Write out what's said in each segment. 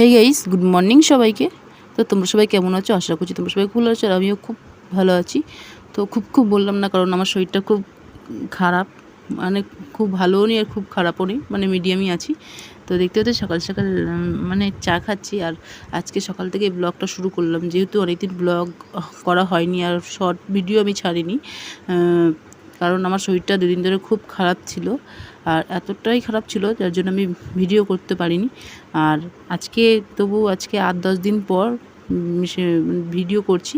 Hey guys good morning সবাইকে। তো তোমরা সবাই কেমন আছো? আশা করছি তোমরা সবাই ভালো আছো আর আমিও খুব ভালো আছি। তো খুব খুব বললাম না, কারণ আমার শরীরটা খুব খারাপ মানে খুব ভালোও নেই আর খুব খারাপও নেই মানে মিডিয়ামই আছি। তো দেখতে দেখতে সকাল সকাল মানে চা খাচ্ছি আর আজকে সকাল থেকে ব্লগটা শুরু করলাম। যেহেতু অনেকদিন ব্লগ করা হয়নি আর শর্ট ভিডিও আমি ছাড়িনি কারণ আমার শরীরটা দুদিন ধরে খুব খারাপ ছিল। আর এতটাই খারাপ ছিল, যার জন্য আমি ভিডিও করতে পারিনি। আর আজকে, তবু আজকে আট দশ দিন পর ভিডিও করছি।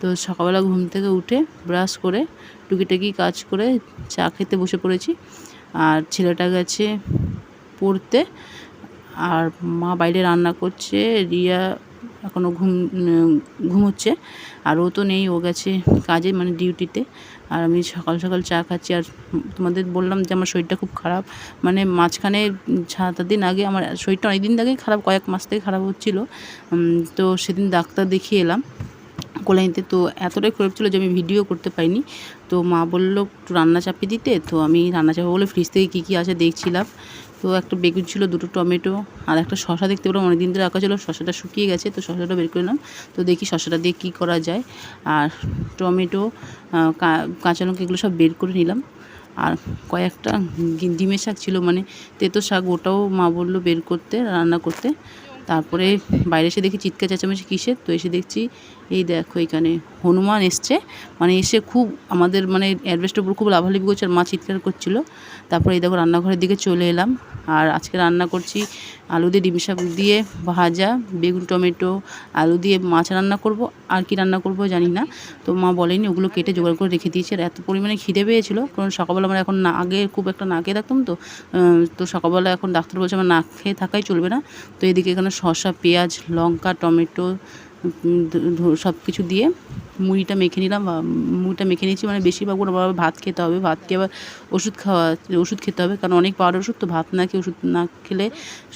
তো সকালবেলা ঘুম থেকে উঠে ব্রাশ করে, টুকিটাকি কাজ করে চা খেতে বসে পড়েছি। আর ছেলেটা গেছে পড়তে, আর মা বাইরে রান্না করছে, রিয়া এখনও ঘুম ঘুমোচ্ছে। আর ও তো নেই, ও গেছে কাজে মানে ডিউটিতে। আর আমি সকাল সকাল চা খাচ্ছি। আর তোমাদের বললাম যে আমার শরীরটা খুব খারাপ। মানে মাঝখানে সাত দিন আগে আমার শরীরটা অনেক দিন আগে খারাপ, কয়েক মাস থেকে খারাপ হচ্ছিল। তো সেদিন ডাক্তার দেখিয়ে এলাম কোলাইতে তো এতটাই খারাপ ছিল যে আমি ভিডিও করতে পাইনি তো মা বলল, একটু রান্না চাপিয়ে দিতে? তো আমি রান্না চাপা বলে ফ্রিজ থেকে কী কী আছে দেখছিলাম। তো একটা বেগুন ছিল, দুটো টমেটো আর একটা শশা দেখতে পেলাম অনেক দিন ধরে রাখা ছিল শশাটা শুকিয়ে গেছে, তো শশাটা বের করে নিলাম। তো দেখি শশাটা দিয়ে কী করা যায়। আর টমেটো কাঁচা লঙ্কা এগুলো সব বের করে নিলাম। আর কয়েকটা ডিমের শাক ছিল মানে তেতো শাক, ওটাও মা বলল বের করতে, রান্না করতে। তারপরে বাইরে এসে দেখি চিৎকার চেঁচামেচি কিসের, তো এসে দেখছি, এই দেখো এখানে হনুমান এসছে। মানে এসে খুব আমাদের মানে অ্যাডভেস্টের উপর খুব লাভালাভি করছে আর মা চিৎকার করছিল। তারপরে এই দেখো রান্নাঘরের দিকে চলে এলাম। আর আজকে রান্না করছি আলু দিয়ে ডিম শাক দিয়ে ভাজা, বেগুন, টমেটো, আলু দিয়ে মাছ রান্না করব। আর কি রান্না করব জানি না। তো মা বলেনি ওগুলো কেটে জোগাড় করে রেখে দিয়েছে। আর এত পরিমাণে খিদে পেয়েছিল, কারণ সকালবেলা আমরা এখন না, আগে খুব একটা না খেয়ে থাকতাম তো তো সকালবেলা এখন ডাক্তার বলছে আমার না খেয়ে থাকাই চলবে না। তো এদিকে এখানে শসা, পেঁয়াজ, লঙ্কা, টমেটো সব কিছু দিয়ে মুড়িটা মেখে নিলাম মুড়িটা মেখে নিয়েছি মানে বেশিরভাগ আবার ভাত খেতে হবে, ভাত খেয়ে আবার ওষুধ খাওয়া, ওষুধ খেতে হবে কারণ অনেক পাওয়ার ওষুধ তো ভাত না খেয়ে ওষুধ না খেলে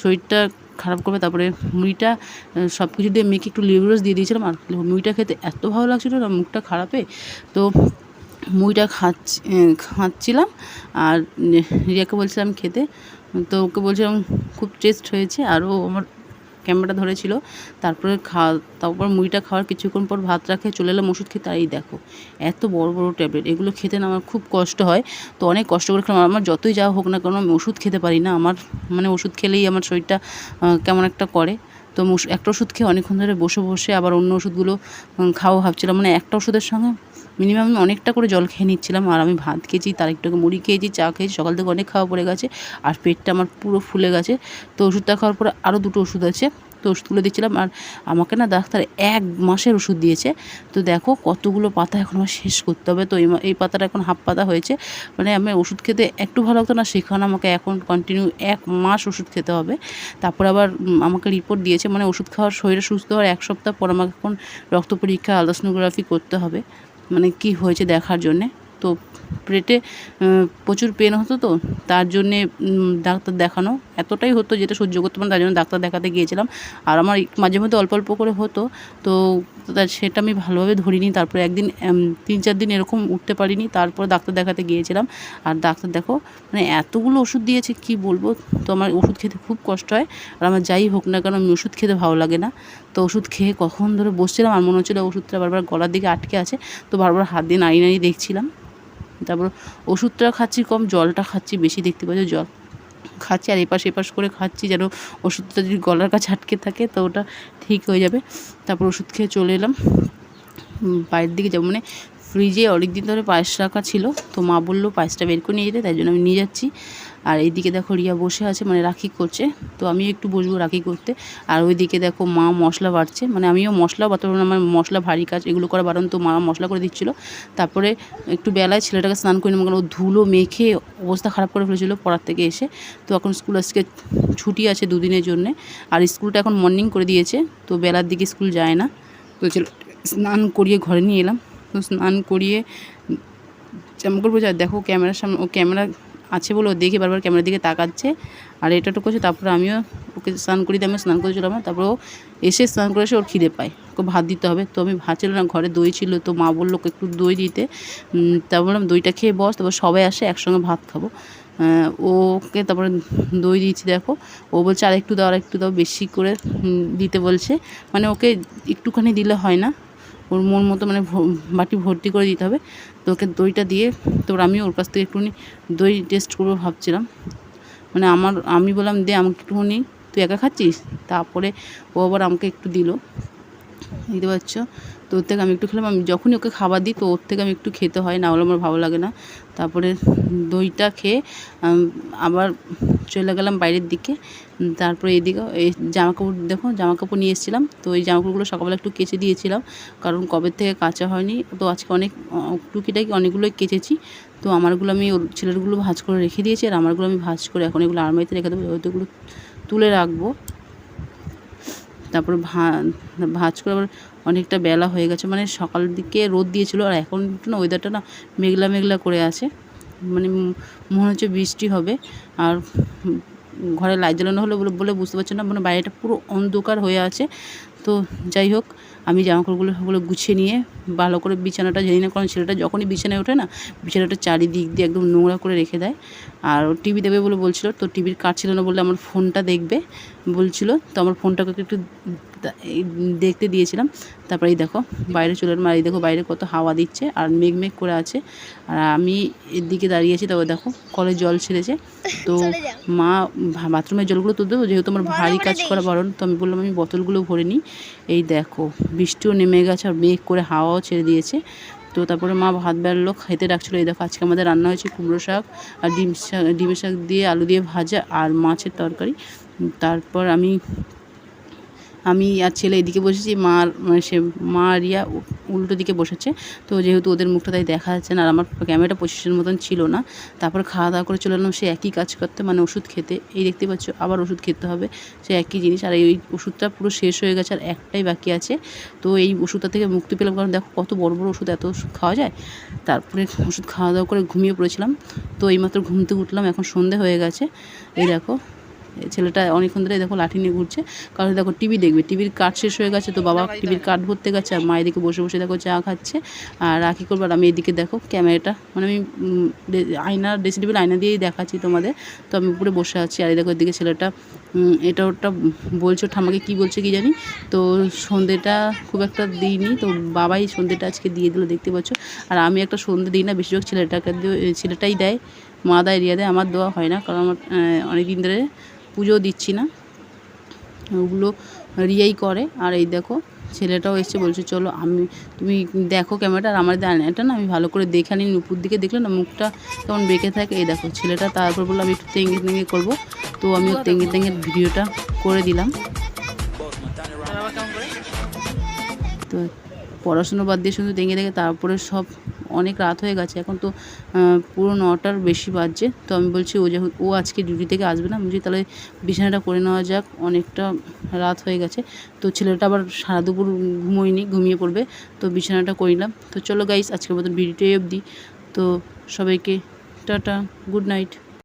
শরীরটা খারাপ করবে। তারপরে মুড়িটা সব কিছু দিয়ে মেখে একটু লেবু রস দিয়ে দিয়েছিলাম আর মুড়িটা খেতে এত ভালো লাগছিল না, মুখটা খারাপে। তো মুড়িটা খাচ্ছি খাচ্ছিলাম আর রিয়াকে বলছিলাম খেতে। তো ওকে বলছিলাম খুব টেস্ট হয়েছে, আরও আমার ক্যামেরাটা ধরেছিল। তারপরে খাওয়া তারপর মুড়িটা খাওয়ার কিছুক্ষণ পর ভাত রাখে, চলে এলাম ওষুধ খেতে। আর এই দেখো, এত বড় বড় ট্যাবলেট, এগুলো খেতে না আমার খুব কষ্ট হয়। তো অনেক কষ্ট করে খেলাম। আমার যতই যাওয়া হোক না কেন আমি ওষুধ খেতে পারি না। আমার মানে ওষুধ খেলেই আমার শরীরটা কেমন একটা করে। তো একটা ওষুধ খেয়ে অনেকক্ষণ ধরে বসে বসে আবার অন্য ওষুধগুলো খাওয়া ভাবছিলাম। মানে একটা ওষুধের সঙ্গে মিনিমাম আমি অনেকটা করে জল খেয়ে নিচ্ছিলাম, আর আমি ভাত খেয়েছি, তার একটু মুড়ি খেয়েছি, চা খেয়েছি, সকাল থেকে অনেক খাওয়া পড়ে গেছে, আর পেটটা আমার পুরো ফুলে গেছে। তো ওষুধটা খাওয়ার পরে আরও দুটো ওষুধ আছে, তো ওষুধগুলো দিচ্ছিলাম, আর আমাকে না ডাক্তার এক মাসের ওষুধ দিয়েছে। তো দেখো কতগুলো পাতা এখন আমার শেষ করতে হবে, তো এই পাতাটা এখন হাফ পাতা হয়েছে। মানে আমি ওষুধ খেতে একটু ভালো লাগতো না, সেখানে আমাকে এখন কন্টিনিউ এক মাস ওষুধ খেতে হবে। তারপর আবার আমাকে রিপোর্ট দিয়েছে মানে ওষুধ খাওয়ার শরীরে সুস্থ হওয়ার এক সপ্তাহ পর আমাকে এখন রক্ত পরীক্ষা আলট্রাসোনোগ্রাফি করতে হবে। মানে কি হয়েছে দেখার জন্যে? তো পেটে প্রচুর পেন হতো তো, তার জন্যে ডাক্তার দেখানো এতটাই হতো যেটা সহ্য করতে পারতাম, তার জন্য ডাক্তার দেখাতে গিয়েছিলাম। আর আমার মাঝে মধ্যে অল্প অল্প করে হতো, তো সেটা আমি ভালোভাবে ধরিনি, তারপরে একদিন তিন চার দিন এরকম উঠতে পারিনি, তারপর ডাক্তার দেখাতে গিয়েছিলাম। আর ডাক্তার দেখো মানে এতগুলো ওষুধ দিয়েছে, কি বলব? তো আমার ওষুধ খেতে খুব কষ্ট হয়, আর আমার যাই হোক না কেন, আমি ওষুধ খেতে ভালো লাগে না। তো ওষুধ খেয়ে কখন ধরে বসছিলাম, আর মনে হচ্ছিল ওষুধটা বারবার গলার দিকে আটকে আছে, তো বারবার হাত দিয়ে নাড়িয়ে নাড়িয়ে দেখছিলাম। তারপর ওষুধটা খাচ্ছি কম, জলটা খাচ্ছি, বেশি দেখতে পাচ্ছ জল খাচ্ছি আর এপাশ এপাশ করে খাচ্ছি যেন ওষুধটা যদি গলার কাছে আটকে থাকে তো ওটা ঠিক হয়ে যাবে। তারপর ওষুধ খেয়ে চলে এলাম। বাইরের দিকে যাব মানে ফ্রিজে অনেক দিন ধরে পায়েস রাখা ছিল, তো মা বলল পায়েসটা বের করে নিয়ে যেতে, তাই জন্য আমি নিয়ে যাচ্ছি। আর এইদিকে দেখো রিয়া বসে আছে মানে রাখি করছে। তো আমি একটু বসবো রাখি করতে। আর ওইদিকে দেখো মা মশলা বাড়ছে মানে আমিও মশলা বাড়তে আমার মশলা ভারী কাজ এগুলো করা বারণ তো মা মশলা করে দিচ্ছিল। তারপরে একটু বেলায় ছেলেটাকে স্নান করে নিলাম, কারণ ও ধুলো মেখে অবস্থা খারাপ করে ফেলেছিলো পড়ার থেকে এসে। তো এখন স্কুল আজকে ছুটি আছে দুদিনের জন্যে আর স্কুলটা এখন মর্নিং করে দিয়েছে তো বেলার দিকে স্কুল যায় না। তো চলো স্নান করিয়ে ঘরে নিয়ে এলাম। তো স্নান করিয়ে জামা করব যা দেখো ক্যামেরার সামনে ও ক্যামেরা আছে বলে ও দেখে বারবার ক্যামেরার দিকে তাকাচ্ছে। আর এটা তো করছে তারপরে আমিও ওকে স্নান দিয়ে আমি স্নান করে চলাম তারপর ও এসে স্নান করে এসে ওর খিদে পায়। ওকে ভাত দিতে হবে। তো আমি ভাত ছিল না, ঘরে দই ছিল। তো মা বলল, ওকে একটু দই দিতে। তারপর বললাম, দইটা খেয়ে বস। তারপর সবাই আসে, একসঙ্গে ভাত খাব। ওকে তারপরে দই দিয়েছি, দেখো। ও বলছে আর একটু দাও আর একটু দাও। বেশি করে দিতে বলছে। মানে ওকে একটুখানি দিলে হয় না। ওর মন মতো মানে বাটি ভর্তি করে দিতে হবে। তো ওকে দইটা দিয়ে তারপর আমি ওর কাছ থেকে একটুখানি দই টেস্ট করব ভাবছিলাম। মানে আমার, আমি বললাম, দে, আমাকে একটুখানি তুই একা খাচ্ছিস? তারপরে ও আবার আমাকে একটু দিল। বুঝতে পারছ? তো ওর থেকে আমি একটু খেলাম। আমি যখনই ওকে খাবার দিই, তো ওর থেকে আমি একটু খেতে হয়। না হলে আমার ভালো লাগে না। তারপরে দইটা খেয়ে আবার চলে গেলাম বাইরের দিকে। তারপরে এদিকে, এই জামা কাপড় দেখো জামা কাপড় নিয়ে এসেছিলাম। তো এই জামা কাপড়গুলো সকালবেলা একটু কেচে দিয়েছিলাম, কারণ কবে থেকে কাচা হয়নি। তো আজকে অনেক টুকিটাকি অনেকগুলোই কেচেছি। তো আমারগুলো আমি ওর ছেলেরগুলো ভাঁজ করে রেখে দিয়েছি, আর আমারগুলো আমি ভাজ করে এখন এগুলো আলমারিতে রেখে দেবো এগুলো তুলে রাখব। তারপরে ভা, ভাঁজ করে আবার অনেকটা বেলা হয়ে গেছে মানে সকাল দিকে রোদ দিয়েছিল, আর এখন না ওয়েদারটা না মেঘলা মেঘলা করে আছে। মানে মনে হচ্ছে বৃষ্টি হবে। আর ঘরে লাইট জ্বালানো হলো বলে বুঝতে পারছে না মানে বাইরেটা পুরো অন্ধকার হয়ে আছে। তো যাই হোক আমি জামাকাপড়গুলো সবগুলো গুছিয়ে নিয়ে ভালো করে বিছানাটা জানি না কারণ ছেলেটা যখনই বিছানায় ওঠে না বিছানাটা চারিদিক দিয়ে একদম নোংরা করে রেখে দেয়। আর ও টিভি দেবে বলে বলছিল তো টিভির কাজ ছিল না বলে আমার ফোনটা দেখবে বলছিল তো আমার ফোনটাকে একটু দেখতে দিয়েছিলাম। তারপরে এই দেখো বাইরে চলে এলাম আর এই দেখো বাইরে কত হাওয়া দিচ্ছে আর মেঘ মেঘ করে আছে। আর আমি এদিকে দাঁড়িয়েছি তারপর দেখো কলে জল ছেড়েছে। তো মা বাথরুমের জলগুলো তুলতে দেবো যেহেতু আমার ভারী কাজ করা বারণ তো আমি বললাম আমি বোতলগুলো ভরে নিই। এই দেখো, বৃষ্টিও নেমে গেছে আর মেঘ করে হাওয়াও ছেড়ে দিয়েছে। তো তারপরে মা ভাত বেড়ালো খেতে ডাকছিলো, এই দেখো, আজকে আমাদের রান্না হয়েছে কুমড়ো শাক আর ডিম শাক, ডিমের শাক দিয়ে আলু দিয়ে ভাজা আর মাছের তরকারি। তারপর আমি আমি আর ছেলে এদিকে বসেছি, মা আর মানে সে, মা রিয়া উল্টো দিকে বসেছে। তো যেহেতু ওদের মুখটা তাই দেখা যাচ্ছে না, আর আমার ক্যামেরাটা পজিশন মতন ছিল না, তারপর খাওয়া দাওয়া করে চলে এলাম, সে একই কাজ করতে মানে ওষুধ খেতে। এই দেখতে পাচ্ছ, আবার ওষুধ খেতে হবে, সে একই জিনিস, আর এই ওষুধটা পুরো শেষ হয়ে গেছে, আর একটাই বাকি আছে। তো এই ওষুধটা থেকে মুক্তি পেলাম, কারণ দেখো কত বড় বড় ওষুধ, এত খাওয়া যায়। তারপরে ওষুধ খাওয়া দাওয়া করে ঘুমিয়ে পড়েছিলাম। তো এইমাত্র ঘুমতে উঠলাম, এখন সন্ধে হয়ে গেছে। এই দেখো ছেলেটা অনেকক্ষণ ধরে দেখো লাঠি নিয়ে ঘুরছে। কারণ দেখো টিভি দেখবে টিভির কার্ড শেষ হয়ে গেছে তো বাবা টিভির কার্ড ভরতে গেছে আর মা এদিকে বসে বসে দেখো চা খাচ্ছে। আর রাখি করব আর আমি এদিকে দেখো ক্যামেরাটা মানে আমি আয়না ড্রেসিং টেবিল আয়না দিয়েই দেখাচ্ছি তোমাদের। তো আমি উপরে বসে আছি আর দেখো এদিকে ছেলেটা এটা ওটা বলছে ওর ঠাম্মাকে কী বলছে কি জানি? তো সন্ধেটা খুব একটা দিইনি তো বাবাই সন্ধেটা আজকে দিয়ে দিল দেখতে পাচ্ছ? আর আমি একটা সন্ধে দিই না বেশিরভাগ ছেলেটাকে ছেলেটাই দেয় মা দেয় রিয়া দেয় আমার দেওয়া হয় না। কারণ আমার অনেক দিন ধরে পুজো দিচ্ছি না। ওগুলো রিয়াই করে। আর এই দেখো, ছেলেটাও এসছে, বলছে, চলো, আমি, তুমি দেখো ক্যামেরাটা, আর আমার এটা না, আমি ভালো করে দেখে নিন উপর দিকে দেখলে না, মুখটা কেমন বেঁকে থাকে। এই দেখো, ছেলেটা তারপর বলল, আমি একটু তেঙ্গে তেঙ্গে করব। তো আমি তেঙ্গে তেঙ্গে ভিডিওটা করে দিলাম। তো পড়াশুনো বাদ দিয়ে শুধু দেখে দেখে তারপরে সব অনেক রাত হয়ে গেছে। এখন তো পুরো নটার বেশি বাজছে। তো আমি বলছি, ও যেহেতু ও আজকে ডিউটি থেকে আসবে না। বলছি, তাহলে বিছানাটা করে নেওয়া যাক। অনেকটা রাত হয়ে গেছে। তো ছেলেটা আবার সারা দুপুর ঘুমোয়নি, ঘুমিয়ে পড়বে। তো বিছানাটা করিলাম তো চলো গাইস আজকের মতন ভিডিওটাই অবধি। তো সবাইকে টাটা গুড নাইট